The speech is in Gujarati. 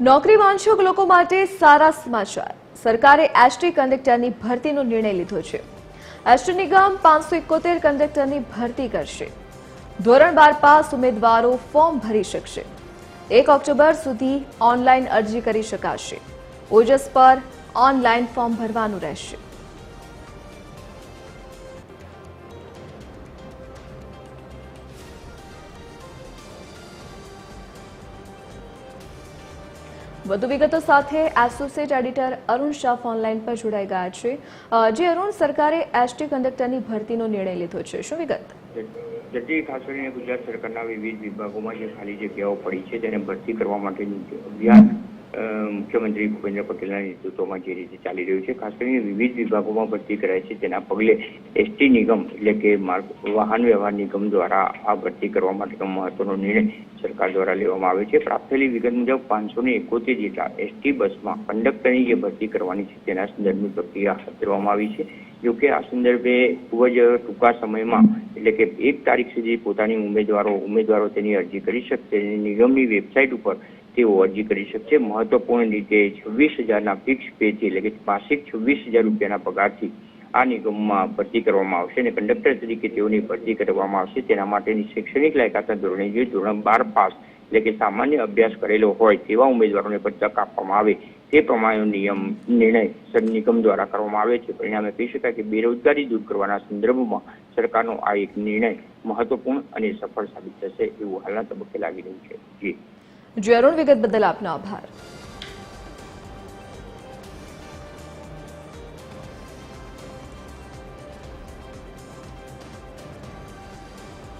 નોકરી વાંછુક લોકો માટે સારા સમાચાર. સરકારે એસટી કંડક્ટરની ભરતીનો નિર્ણય લીધો છે. એસટી નિગમ પાંચસો એકોતેર કંડક્ટરની ભરતી કરશે. ધોરણ બાર પાસ ઉમેદવારો ફોર્મ ભરી શકશે. એક ઓક્ટોબર સુધી ઓનલાઈન અરજી કરી શકાશે. ઓજસ પર ઓનલાઈન ફોર્મ ભરવાનું રહેશે. વધુ વિગતો સાથે associate editor Arun Shah online પર જોડાઈ ગયા છે. જે અરુણ, સરકારે એસટી કંડક્ટરની ભરતીનો નિર્ણય લીધો છે. શું વિગત? જતી ખાસ કરીને ગુજરાત સરકારના વિવિધ વિભાગોમાં જે ખાલી જગ્યાઓ પડી છે તેને ભરતી કરવા માટેનું અભિયાન મુખ્યમંત્રી ભૂપેન્દ્ર પટેલના નેતૃત્વમાં જે રીતે ચાલી રહ્યું છે, ખાસ કરીને વિવિધ વિભાગોમાં ભરતી કરાય છે તેના પગલે એસટી નિગમ એટલે કે માર્ગ, વાહન વ્યવહાર નિગમ દ્વારા આ ભરતી કરવા માટેનો મહત્વનો નિર્ણય સરકાર દ્વારા લેવામાં આવ્યો છે. પ્રાપ્ત થયેલી વિગત મુજબ પાંચસો ને એકોતેર જેટલા એસટી બસમાં કંડક્ટરની જે ભરતી કરવાની છે, તેના સંદર્ભની પ્રક્રિયા હાથ ધરવામાં આવી છે. જોકે આ સંદર્ભે ખૂબ જ ટૂંકા સમયમાં એટલે કે એક તારીખ સુધી પોતાની ઉમેદવારો ઉમેદવારો તેની અરજી કરી શકશે. નિગમની વેબસાઇટ ઉપર તેઓ અરજી કરી શકશે. મહત્વપૂર્ણ રીતે છવ્વીસ હજારના ફિક્સ પેથી એટલે કે માસિક છવ્વીસ હજાર રૂપિયાના પગારથી આ નિગમમાં ભરતી કરવામાં આવશે અને કંડક્ટર તરીકે તેઓની ભરતી કરવામાં આવશે. તેના માટેની શૈક્ષણિક લાયકાતના ધોરણે જે ધોરણ બાર પાસ એટલે કે સામાન્ય અભ્યાસ કરેલો હોય તેવા ઉમેદવારોને પણ તક આપવામાં આવે. તે પ્રમાણેનો નિયમ, નિર્ણય નિગમ દ્વારા કરવામાં આવે છે. પરિણામે કહી શકાય કે બેરોજગારી દૂર કરવાના સંદર્ભમાં સરકારનો આ એક નિર્ણય મહત્વપૂર્ણ અને સફળ સાબિત થશે એવું હાલના તબક્કે લાગી રહ્યું છે. જી. જી વિગત બદલ આપનો આભાર.